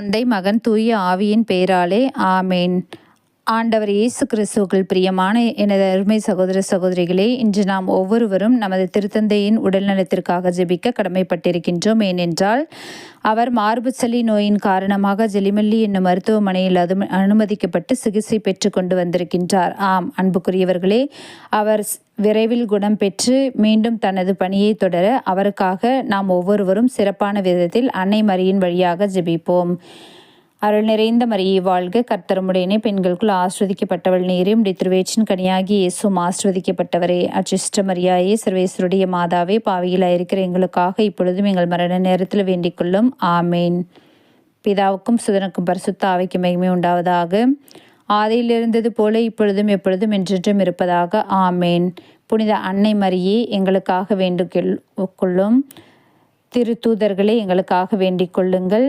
தந்தை மகன் தூய ஆவியின் பெயராலே ஆமேன். ஆண்டவர் இயேசு கிறிஸ்துவுக்குள் பிரியமான எனது அருமை சகோதர சகோதரிகளே இன்று நாம் ஒவ்வொருவரும் நமது திருத்தந்தையின் உடல்நலத்திற்காக ஜெபிக்க கடமைப்பட்டிருக்கின்றோம். ஏனென்றால் அவர் மார்பு சளி நோயின் காரணமாக ஜெலிமல்லி என்னும் மருத்துவமனையில் அது அனுமதிக்கப்பட்டு சிகிச்சை பெற்று கொண்டு வந்திருக்கின்றார். ஆம் அன்புக்குரியவர்களே அவர் விரைவில் குணம் பெற்று மீண்டும் தனது பணியை தொடர அவருக்காக நாம் ஒவ்வொருவரும் சிறப்பான விதத்தில் அன்னை மரியின் வழியாக ஜெபிப்போம். அருள் நிறைந்த மரியை வாழ்க கர்த்தரமுடையனே பெண்களுக்குள் ஆஸ்வதிக்கப்பட்டவள் நீரே. டித்ருவேச்சின் கனியாகி இயேசும் ஆஸ்வதிக்கப்பட்டவரே. அச்சிஷ்ட மரியாயே சர்வேஸ்வருடைய மாதாவே பாவியில் இருக்கிற எங்களுக்காக இப்பொழுதும் எங்கள் மரண நேரத்தில் வேண்டிக் கொள்ளும். ஆமேன். பிதாவுக்கும் சுதனுக்கும் பரிசுத்த ஆவைக்கு மகிமை உண்டாவதாக. ஆதையில் இருந்தது போல இப்பொழுதும் எப்பொழுதும் என்றென்றும் இருப்பதாக. ஆமேன். புனித அன்னை மரியே எங்களுக்காக வேண்டிக் கொள்ளும். திரு தூதர்களை எங்களுக்காக வேண்டிக் கொள்ளுங்கள்.